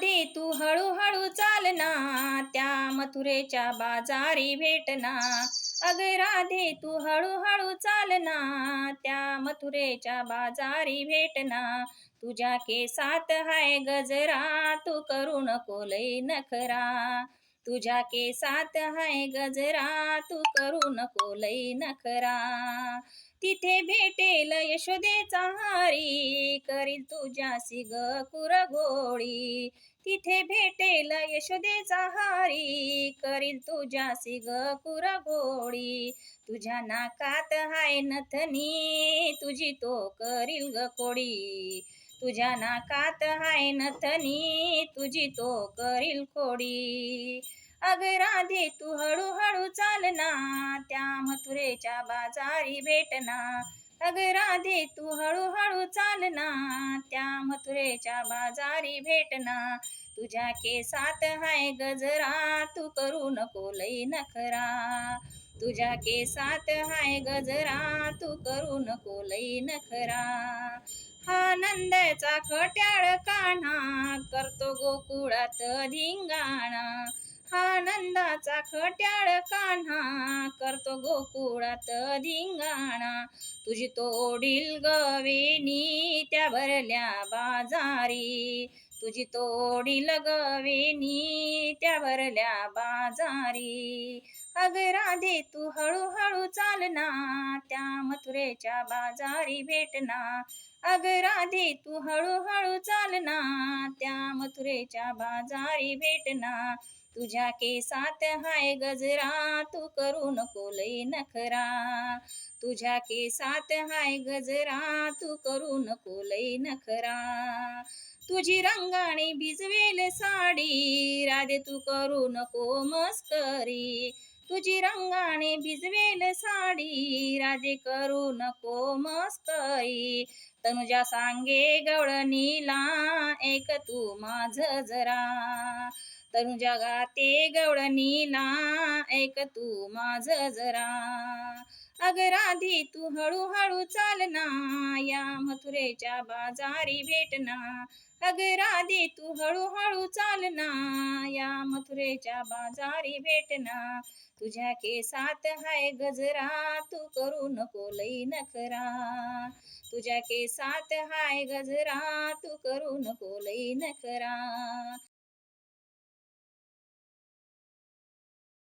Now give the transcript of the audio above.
दे तू हळूहळू चालना त्या मथुरेच्या बाजारी भेटना अग राधे तू हळूहळू चालना त्या मथुरेच्या बाजारी भेटना तुझ्या केसात हाय गजरा तू करू नको लई नखरा. तुझ्या केसात हाय गजरा तू करू नको लई नखरा. तिथे भेटेल यशोदेचा हारी करील तुझ्यासी ग कुरघोडी. तिथे भेटेल यशोदेचा हारी करील तुझ्यासी ग कुरघोडी. तुझ्या नाकात हाय नथनी तुझी तो करील ग कोडी. तुझ्या नाकात हाय नथनी तुझी तो करील खोडी. अग राधे तू हळूहळू चालना त्या मथुरेच्या बाजारी भेटना अग राधे तू हळूहळू चालना त्या मथुरेच्या बाजारी भेटना तुझ्या केसात हाय गजरा तू करू नको लई नखरा. तुझ्या केसात हाय गजरा तू करू नको लई नखरा. नंदचा खट्याळ कान्हा करतो गोकुळात धिंगाणा. हा नंदाचा खट्याळ कान्हा करतो गोकुळात धिंगाणा. तुझी तोडील गवेनी त्या भरल्या बाजारी. तुझी तोडील गवेनी त्या भरल्या बाजारी. अग राधे तू हळूहळू चालना त्या मथुरेच्या बाजारी भेटना. अग राधे तू हळूहळू चालना त्या मथुरेच्या बाजारी भेटना. तुझ्या केसात हाय गजरा तू करू नको लई नखरा. तुझ्या केसात हाय गजरा तू करू नको लई नखरा. तुझी रंगाने भिजवेल साडी राधे तू करू नको मस्करी. तुझी रंगाने भिजवेल साडी राजे करू नको मस्तई तनुजा सांगे गवळणीला एक तू माझ जरा. तनुजा गाते गवळणीला एक तू माझ जरा. अग राधी तू हळूहळू चालना या मथुरेच्या बाजारी भेटना अग राधी तू हळूहळू चालना या मथुरेच्या बाजारी भेटना तुझ्या केसात हाय गजरा तू करू नको लई नखरा. तुझ्या केसात हाय गजरा तू करू नको लई नखरा.